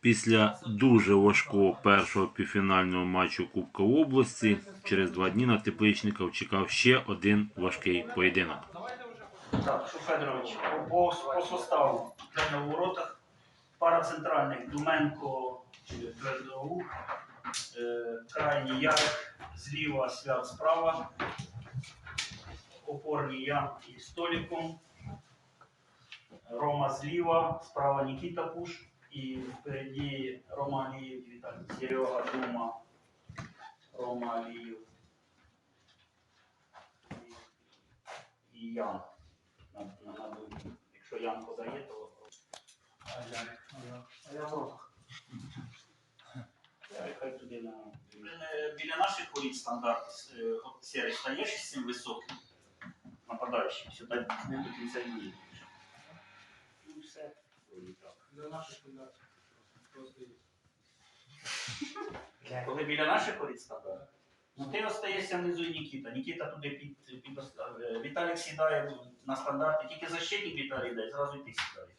Після дуже важкого першого півфінального матчу Кубка області через два дні на тепличників чекав ще один важкий поєдинок. Так, що по, по составу. На воротах. Пара центральних Думенко чи Твердоух, е, крайній Ярик, зліва свят справа, опорні Ян і Століком, Рома зліва, справа Нікіта Пуш і впереді Рома Алієв, Віталій Серега Дума, Рома Алієв і, і Ян на, на, на. Якщо Ян подає, то А я ротах. я на Е, біля наших воріт стандарт е, серий стаєш з цим високим нападаючим, сюди не до кінця дії. Ну все, вроді так. Для наших стандартів. Просто є. Коли біля наших воріт стандарт. Ну ти остаєшся внизу Нікіта. Нікіта туди під, під Віталік сідає на стандарті, тільки защитник Віталій йде, зразу і ти сідаєш.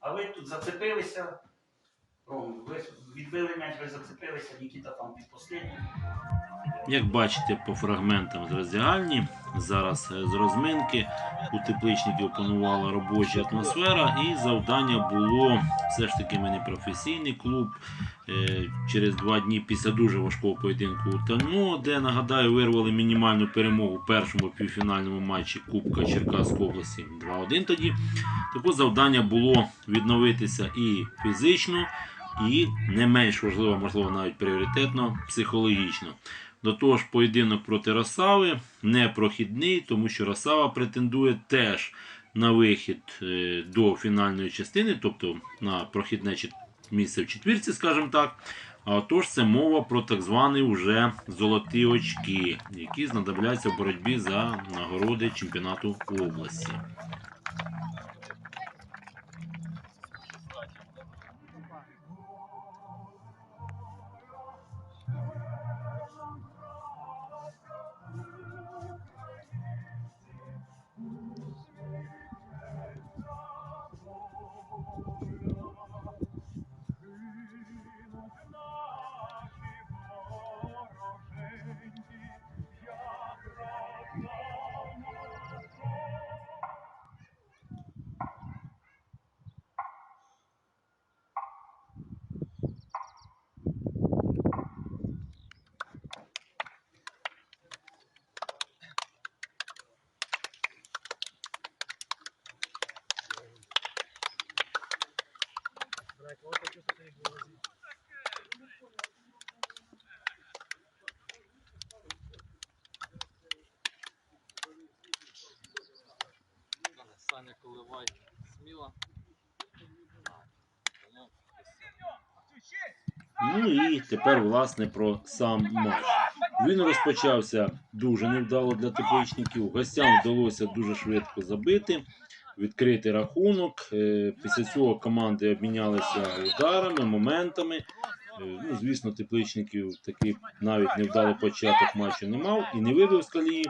А ви тут зацепилися. Ви відбили м'яч, ви зацепилися, Нікіта там під посліднім. Як бачите по фрагментам з роздягальні, зараз е, з розминки у тепличників панувала робоча атмосфера, і завдання було все ж таки ми не професійний клуб. Е, Через два дні після дуже важкого поєдинку у Тано, де нагадаю, вирвали мінімальну перемогу в першому півфінальному матчі Кубка Черкаської області 2-1 тоді. Таке завдання було відновитися і фізично, і не менш важливо, можливо, навіть пріоритетно, психологічно. До того ж, поєдинок проти Росави непрохідний, тому що Росава претендує теж на вихід е, до фінальної частини, тобто на прохідне місце в четвірці, скажімо так. А отож, це мова про так звані вже золоті очки, які знадобляться в боротьбі за нагороди чемпіонату області. Саня коливай сміло. Ну і тепер, власне, про сам матч. Він розпочався дуже невдало для тепличників. Гостям вдалося дуже швидко забити, відкрити рахунок. Е, Після цього команди обмінялися ударами, моментами. Е, Ну, звісно, тепличників такий навіть невдалий початок матчу не мав і не вибив з колії.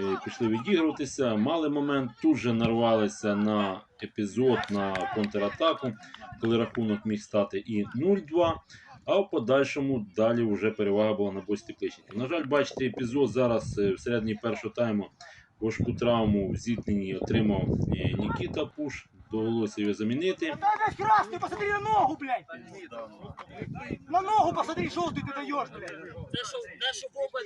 Е, Пішли відігруватися, мали момент, тут же нарвалися на епізод на контратаку, коли рахунок міг стати і 0-2. А в подальшому далі вже перевага була на боці тепличників. На жаль, бачите, епізод зараз е, всередині першого тайму важку травму в зіткненні отримав е, Нікіта Пуш. Довелося його замінити. Да опять красный, посмотри на ногу, блядь! На ногу посмотри, желтый ты даешь, блядь!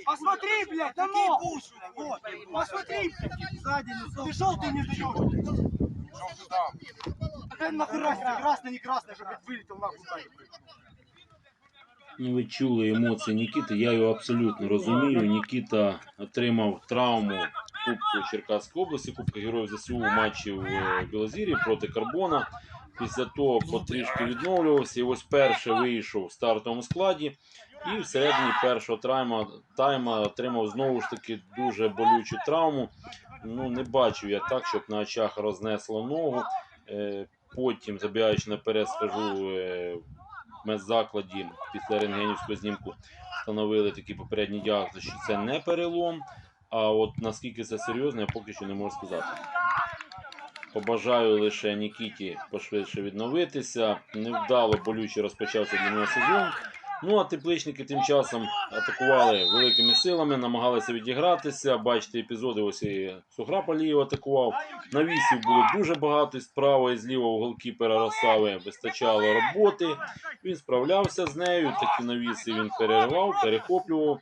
Посмотри, блядь, на ногу! Вот, посмотри, блядь, сзади, ты желтый не даешь, блядь! Какая нахуй разница, красный, не красный, чтобы блядь, вылетел нахуй сзади, блядь. Ну, ви чули емоції Нікіти, я його абсолютно розумію. Нікіта отримав травму Кубку Черкаської області, Кубка Героїв ЗСУ матчі в е, Білозір'ї проти Карбона. Після того потрішки відновлювався і ось перше вийшов в стартовому складі. І всередині першого тайма, тайма отримав знову ж таки дуже болючу травму. Ну, не бачив я так, щоб на очах рознесло ногу. Е, Потім, забігаючи наперед, скажу, е, в медзакладі після рентгенівського знімку встановили такі попередні діагнози, що це не перелом. А от наскільки це серйозно, я поки що не можу сказати. побажаю лише Нікіті пошвидше відновитися. Невдало болюче розпочався для нього сезон. Ну а тепличники тим часом атакували великими силами, намагалися відігратися. Бачите, епізоди ось і Сухрап Алієв атакував. Навісів було дуже багато і справа і зліва у голкіпера Росави вистачало роботи. Він справлявся з нею. Такі навіси він переривав, перехоплював.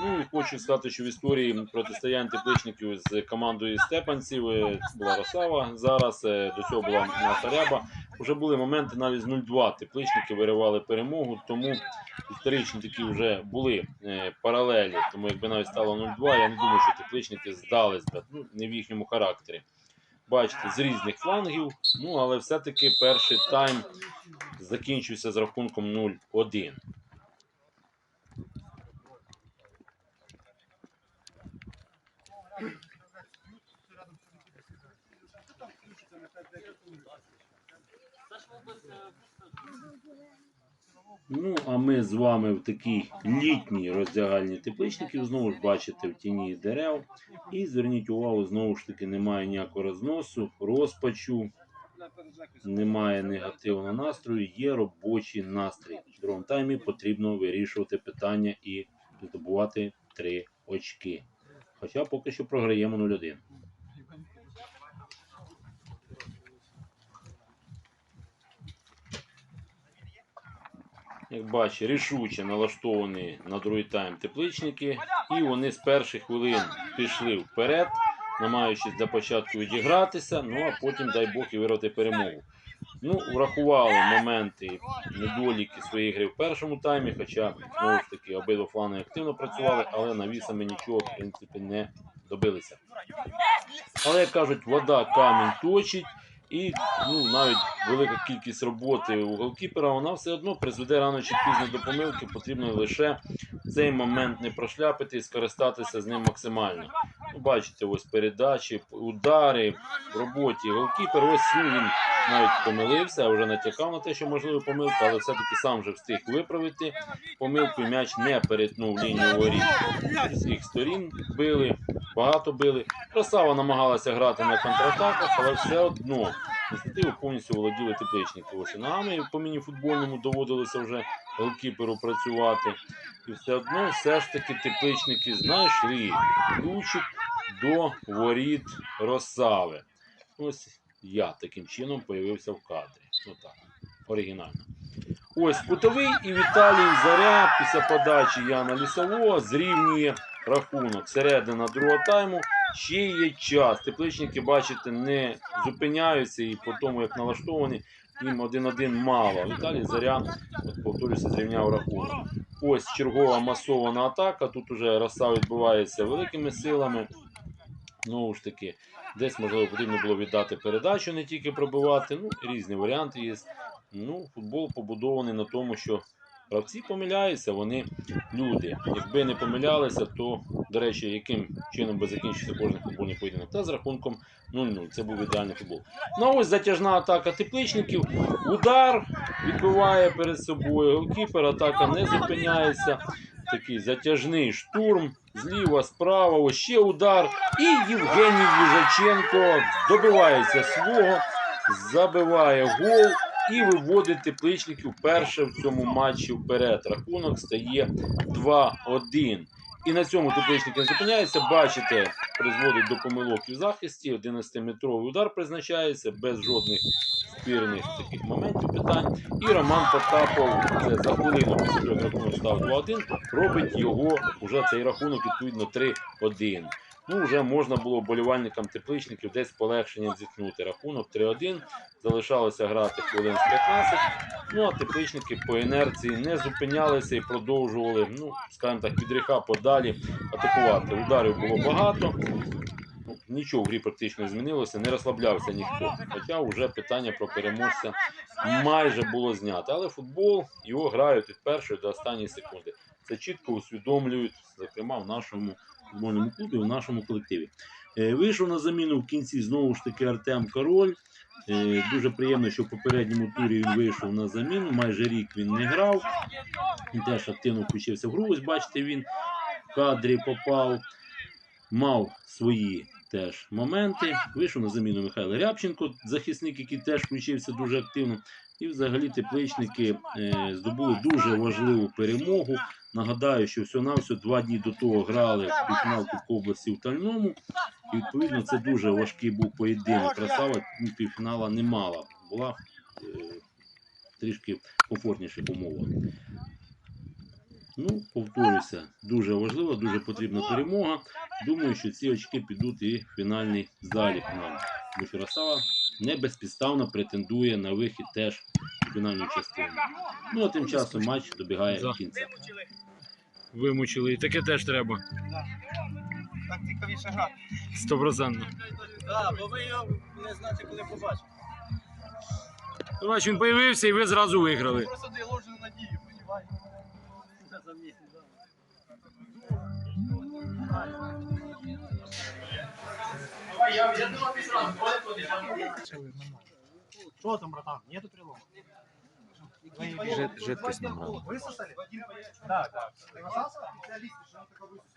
Ну і хочу сказати, що в історії протистоянь тепличників з командою степанців е, була Росава. Зараз е, до цього була Насаряба. Вже були моменти навіть з 0-2 тепличники виривали перемогу, тому історичні такі вже були е, паралелі. Тому якби навіть стало 0-2, я не думаю, що тепличники здались би. Ну, не в їхньому характері. Бачите, з різних флангів. Ну, але все-таки перший тайм закінчився з рахунком 0-1. Ну, а ми з вами в такій літній роздягальні тепличників знову ж бачите в тіні дерев. І зверніть увагу, знову ж таки, немає ніякого розносу, розпачу, немає негативного настрою, є робочий настрій. В другому таймі потрібно вирішувати питання і здобувати три очки. Хоча поки що програємо 0-1. Як бачите, рішуче налаштовані на другий тайм тепличники, і вони з перших хвилин пішли вперед, намагаючись для початку відігратися, ну а потім, дай Бог, і вирвати перемогу. Ну, врахували моменти недоліки своєї гри в першому таймі, хоча знову ж таки обидва флани активно працювали, але навісами нічого в принципі не добилися. Але як кажуть, вода камінь точить. І ну, навіть велика кількість роботи у голкіпера, вона все одно призведе рано чи пізно до помилки. Потрібно лише цей момент не прошляпити і скористатися з ним максимально. Ну, бачите, ось передачі, удари в роботі. Голкіпер, ось ну, він навіть помилився, вже натякав на те, що можливо помилка, але все-таки сам вже встиг виправити помилку. М'яч не перетнув лінію воріт з всіх сторін. Били, багато били. Красава намагалася грати на контратаках, але все одно ініціативу повністю володіли тепличники. Ось і по міні-футбольному доводилося вже голкіперу працювати. І все одно все ж таки тепличники знайшли ключик до воріт Росави. Ось я таким чином появився в кадрі. Отак. Оригінально. Ось кутовий і Віталій Заря після подачі Яна Лісового зрівнює рахунок. Середина другого тайму. Ще є час. Тепличники, бачите, не зупиняються і по тому, як налаштовані, їм один-один мало. Віталій Заря, повторюся, зрівняв рахунок. Ось чергова масована атака. Тут уже роса відбувається великими силами. Знову ж таки, десь, можливо, потрібно було віддати передачу, не тільки пробивати. Ну, різні варіанти є. Ну, футбол побудований на тому, що гравці помиляються, вони люди. Якби не помилялися, то, до речі, яким чином би закінчився кожен футбольний поєдинок? Та з рахунком 0-0. Це був ідеальний футбол. Ну ось затяжна атака тепличників. Удар відбиває перед собою. Голкіпер, атака не зупиняється. Такий затяжний штурм. Зліва, справа, ось ще удар. І Євгеній Їжаченко добивається свого, забиває гол і виводить тепличників перше в цьому матчі вперед. Рахунок стає 2-1. І на цьому тепличники не зупиняються. Бачите, призводить до помилок і в захисті. 11-метровий удар призначається без жодних спірних таких моментів питань. І Роман Потапов це за хвилину після рахунок став 2-1, робить його уже цей рахунок відповідно 3-1. Ну, вже можна було вболівальникам тепличників десь полегшенням зіткнути. Рахунок 3-1. Залишалося грати хвилин з 15. Ну а тепличники по інерції не зупинялися і продовжували, ну, скажімо так, від гріха подалі атакувати. Ударів було багато. Нічого в грі практично змінилося, не розслаблявся ніхто. Хоча вже питання про переможця майже було знято. Але футбол його грають від першої до останньої секунди. Це чітко усвідомлюють, зокрема в нашому футбольному клубі, в нашому колективі. Е, Вийшов на заміну в кінці знову ж таки Артем Король. Е, Дуже приємно, що в попередньому турі він вийшов на заміну. Майже рік він не грав. Він теж активно включився в гру. Ось бачите, він в кадрі попав. Мав свої теж моменти. Вийшов на заміну Михайло Рябченко, захисник, який теж включився дуже активно. І взагалі тепличники е, здобули дуже важливу перемогу. Нагадаю, що всього-навсього два дні до того грали півфінал Кубку області в Тальному. І відповідно це дуже важкий був поєдинок. Красава півфінала не мала. Була е, трішки комфортніших умовах. Ну, повторюся, дуже важливо, дуже потрібна перемога. Думаю, що ці очки підуть і в фінальний залік нам. Росава не безпідставно претендує на вихід теж у фінальну частину. Ну а тим часом матч добігає до кінця. Вимучили, і таке теж треба. Так цікавіше грати. Стопроцентно. Так, бо ви його не знаєте, коли побачите. Бач, він появився і ви зразу виграли. Просто не ложну надію, понімаєте? За місяць, я думав, ти сразу Что там, братан? Нету перелома. Жет, жет ты снимал. Высосали? Да, да. Ты высосался? Специалист, что он такой высосал.